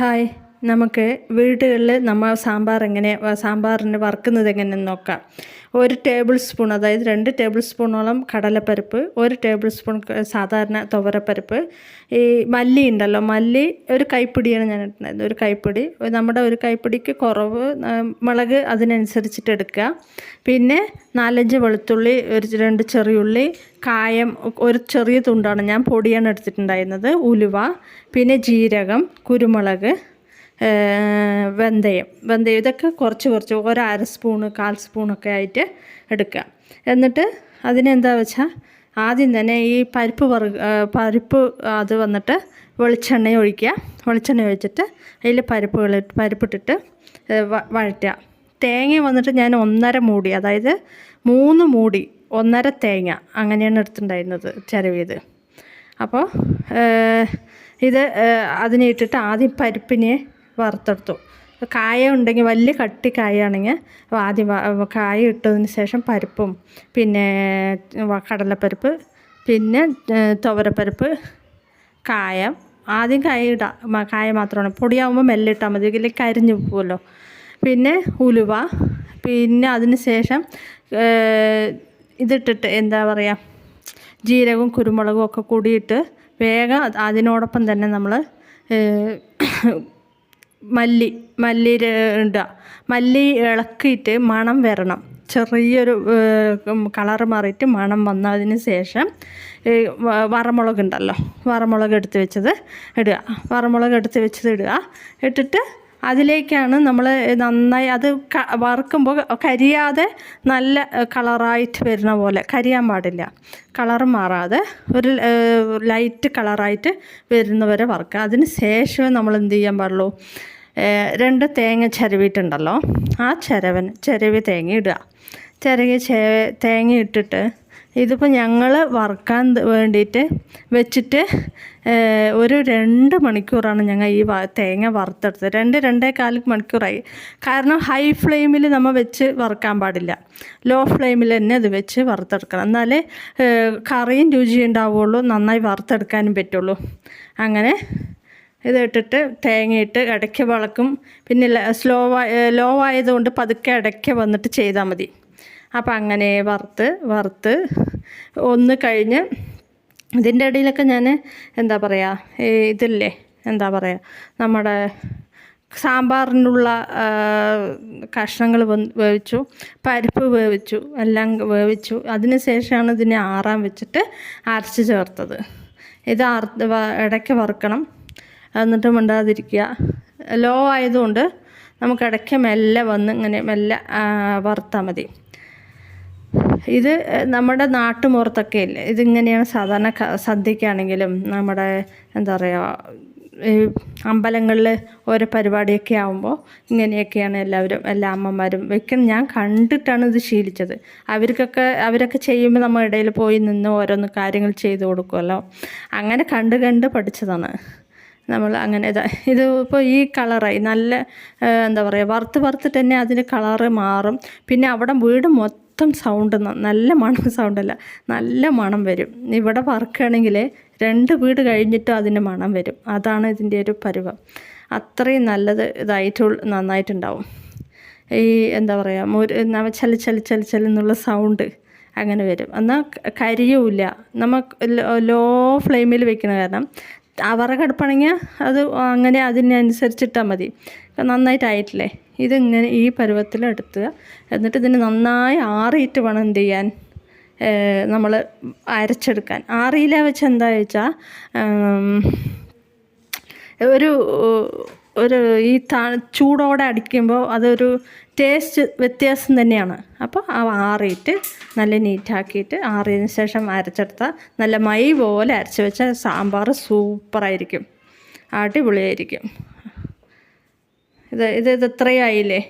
Hi. നമുക്ക് വീടുകളിൽ നമ്മൾ സാമ്പാർ എങ്ങനെ സാമ്പാറിന് വറുക്കുന്നത് എങ്ങനെയെന്ന് നോക്കാം. ഒരു ടേബിൾ സ്പൂൺ അതായത് രണ്ട് ടേബിൾ സ്പൂണോളം കടലപ്പരിപ്പ് ഒരു ടേബിൾ സ്പൂൺ സാധാരണ തുവരപ്പരിപ്പ് ഈ മല്ലി ഉണ്ടല്ലോ മല്ലി ഒരു കൈപ്പിടിയാണ് ഞാൻ ഇട്ടുണ്ടായിരുന്നത് ഒരു കൈപ്പിടി. നമ്മുടെ ഒരു കൈപ്പിടിക്ക് കുറവ് മുളക് അതിനനുസരിച്ചിട്ട് എടുക്കുക. പിന്നെ നാലഞ്ച് വെളുത്തുള്ളി ഒരു രണ്ട് ചെറിയുള്ളി കായം ഒരു ചെറിയ തുണ്ടാണ് ഞാൻ പൊടിയാണ് എടുത്തിട്ടുണ്ടായിരുന്നത് ഉലുവ. പിന്നെ ജീരകം കുരുമുളക്. വെന്തയം. വെന്തയം ഇതൊക്കെ കുറച്ച് കുറച്ച് ഒരു അര സ്പൂണ് കാൽ സ്പൂണൊക്കെ ആയിട്ട് എടുക്കുക. എന്നിട്ട് അതിനെന്താ വെച്ചാൽ ആദ്യം തന്നെ ഈ പരിപ്പ് വറു പരിപ്പ് അത് വന്നിട്ട് വെളിച്ചെണ്ണ ഒഴിക്കുക. വെളിച്ചെണ്ണ ഒഴിച്ചിട്ട് അതിൽ പരിപ്പുകൾ പരിപ്പിട്ടിട്ട് വഴറ്റുക. തേങ്ങ വന്നിട്ട് ഞാൻ ഒന്നര മൂടി അതായത് മൂന്ന് മൂടി ഒന്നര തേങ്ങ അങ്ങനെയാണ് എടുത്തിട്ടുണ്ടായിരുന്നത് ചിരവിയത്. അപ്പോൾ ഇത് അതിനെ ഇട്ടിട്ട് ആദ്യം പരിപ്പിനെ വറുത്തെടുത്തു. കായ ഉണ്ടെങ്കിൽ വലിയ കട്ടി കായാണെങ്കിൽ ആദ്യം കായ ഇട്ടതിന് ശേഷം പരിപ്പും പിന്നെ കടലപ്പരിപ്പ് പിന്നെ തുവരപ്പരിപ്പ് കായം. ആദ്യം കായ ഇടാം കായ മാത്രമാണ്. പൊടിയാകുമ്പോൾ മെല്ലെ ഇട്ടാൽ മതി. ഇല്ലെങ്കിൽ കരിഞ്ഞു പോകുമല്ലോ പിന്നെ ഉലുവ പിന്നെ അതിന് ശേഷം ഇതിട്ടിട്ട് എന്താ പറയുക ജീരകവും കുരുമുളകും ഒക്കെ കൂടിയിട്ട് വേഗം അത് അതിനോടൊപ്പം തന്നെ നമ്മൾ മല്ലി മല്ലി ഇടുക മല്ലി ഇളക്കിയിട്ട് മണം വരണം. ചെറിയൊരു കളർ മാറിയിട്ട് മണം വന്നതിന് ശേഷം ഈ വറമുളക് ഉണ്ടല്ലോ വറമുളക് എടുത്ത് വെച്ചത് ഇടുക. വറമുളക് എടുത്ത് വെച്ചത് ഇടുക. ഇട്ടിട്ട് അതിലേക്കാണ് നമ്മൾ നന്നായി അത് വറുക്കുമ്പോൾ കരിയാതെ നല്ല കളറായിട്ട് വരുന്ന പോലെ. കരിയാൻ പാടില്ല. കളർ മാറാതെ ഒരു ലൈറ്റ് കളറായിട്ട് വരുന്നവരെ വറുക്കുക. അതിന് ശേഷമേ നമ്മൾ എന്ത് ചെയ്യാൻ പാടുള്ളൂ? രണ്ട് തേങ്ങ ചിരവിയിട്ടുണ്ടല്ലോ. ആ ചിരവൻ ചിരവി തേങ്ങ ഇടുക. ചിരകി തേങ്ങ ഇട്ടിട്ട് ഇതിപ്പോൾ ഞങ്ങൾ വറുക്കാൻ വേണ്ടിയിട്ട് വെച്ചിട്ട് ഒരു രണ്ട് മണിക്കൂറാണ് ഞങ്ങൾ ഈ തേങ്ങ വറുത്തെടുത്തത്. രണ്ട് രണ്ടേ കാൽ മണിക്കൂറായി. കാരണം ഹൈ ഫ്ലെയിമിൽ നമ്മൾ വെച്ച് വറുക്കാൻ പാടില്ല. ലോ ഫ്ലെയിമിൽ തന്നെ അത് വെച്ച് വറുത്തെടുക്കണം. എന്നാലേ കറിയും രുചി ഉണ്ടാവുള്ളൂ നന്നായി വറുത്തെടുക്കാനും പറ്റുള്ളൂ. അങ്ങനെ ഇത് ഇട്ടിട്ട് തേങ്ങയിട്ട് ഇടയ്ക്ക് വളക്കും. പിന്നെ സ്ലോ ലോ ആയതുകൊണ്ട് പതുക്കെ ഇടയ്ക്ക് വന്നിട്ട് ചെയ്താൽ മതി. അപ്പം അങ്ങനെ വറുത്ത് വറുത്ത് ഒന്ന് കഴിഞ്ഞ് ഇതിന്റെ ഇടയിലൊക്കെ ഞാൻ എന്താ പറയുക ഇതില്ലേ എന്താ പറയുക നമ്മുടെ സാമ്പാറിനുള്ള കഷ്ണങ്ങൾ വേവിച്ചു പരിപ്പ് വേവിച്ചു എല്ലാം വേവിച്ചു. അതിന് ശേഷമാണ് ഇതിനെ ആറാൻ വെച്ചിട്ട് അരച്ച് ചേർത്തത്. ഇത് ആർ ഇടയ്ക്ക് വറുക്കണം. എന്നിട്ട് മിണ്ടാതിരിക്കുക. ലോ ആയതുകൊണ്ട് നമുക്ക് ഇടയ്ക്ക് മെല്ലെ വന്ന് ഇങ്ങനെ മെല്ലെ വറുത്താൽ മതി. ഇത് നമ്മുടെ നാട്ടുമ്പുറത്തൊക്കെ ഇല്ലേ? ഇതിങ്ങനെയാണ് സാധാരണ സദ്യക്കാണെങ്കിലും നമ്മുടെ എന്താ പറയുക അമ്പലങ്ങളിൽ ഓരോ പരിപാടിയൊക്കെ ആകുമ്പോൾ ഇങ്ങനെയൊക്കെയാണ് എല്ലാവരും എല്ലാ അമ്മമാരും വെക്കുന്നത് ഞാൻ കണ്ടിട്ടാണ് ഇത് ശീലിച്ചത്. അവർക്കൊക്കെ അവരൊക്കെ ചെയ്യുമ്പോൾ നമ്മൾ ഇടയിൽ പോയി നിന്ന് ഓരോന്ന് കാര്യങ്ങൾ ചെയ്തു കൊടുക്കുമല്ലോ അങ്ങനെ കണ്ട് കണ്ട് പഠിച്ചതാണ്. നമ്മൾ അങ്ങനെ ഇതാ ഇപ്പോൾ ഈ കളറായി നല്ല എന്താ പറയുക വറുത്ത് വറുത്തിട്ട് തന്നെ അതിന് കളറ് മാറും. പിന്നെ അവിടെ വീട് മൊത്തം സൗണ്ട് നല്ല മണം സൗണ്ടല്ല നല്ല മണം വരും. ഇവിടെ വറുക്കുകയാണെങ്കിൽ രണ്ട് വീട് കഴിഞ്ഞിട്ടും അതിന് മണം വരും. അതാണ് ഇതിന്റെ ഒരു പരുവം. അത്രയും നല്ലത് ഇതായിട്ട് നന്നായിട്ടുണ്ടാവും. ഈ എന്താ പറയുക മുര നമ്മ ചല ചല ചല ചല എന്നുള്ള സൗണ്ട് അങ്ങനെ വരും. എന്നാൽ കരിയുമില്ല നമുക്ക് ലോ ഫ്ലെയിമിൽ വെക്കണ കാരണം അവറ കടുപ്പാണെങ്കിൽ അത് അങ്ങനെ അതിനനുസരിച്ചിട്ടാൽ മതി. നന്നായിട്ടായിട്ടില്ലേ? ഇതിങ്ങനെ ഈ പരുവത്തിലെടുത്ത് എന്നിട്ട് ഇതിന് നന്നായി ആറിയിട്ട് വേണം എന്ത് ചെയ്യാൻ നമ്മൾ അരച്ചെടുക്കാൻ. ആറിയില വെച്ച് എന്താ വെച്ചാൽ ഒരു ഒരു ഈ ത ചൂടോടെ അടിക്കുമ്പോൾ അതൊരു ടേസ്റ്റ് വ്യത്യാസം തന്നെയാണ്. അപ്പോൾ ആ ആറിയിട്ട് നല്ല നീറ്റാക്കിയിട്ട് ആറിയതിന് ശേഷം അരച്ചെടുത്താൽ നല്ല മൈ പോലെ അരച്ച് വെച്ചാൽ സാമ്പാർ സൂപ്പറായിരിക്കും. അടിപൊളിയായിരിക്കും. ഇത് ഇത് ഇത് ഇത്രയും ആയില്ലേ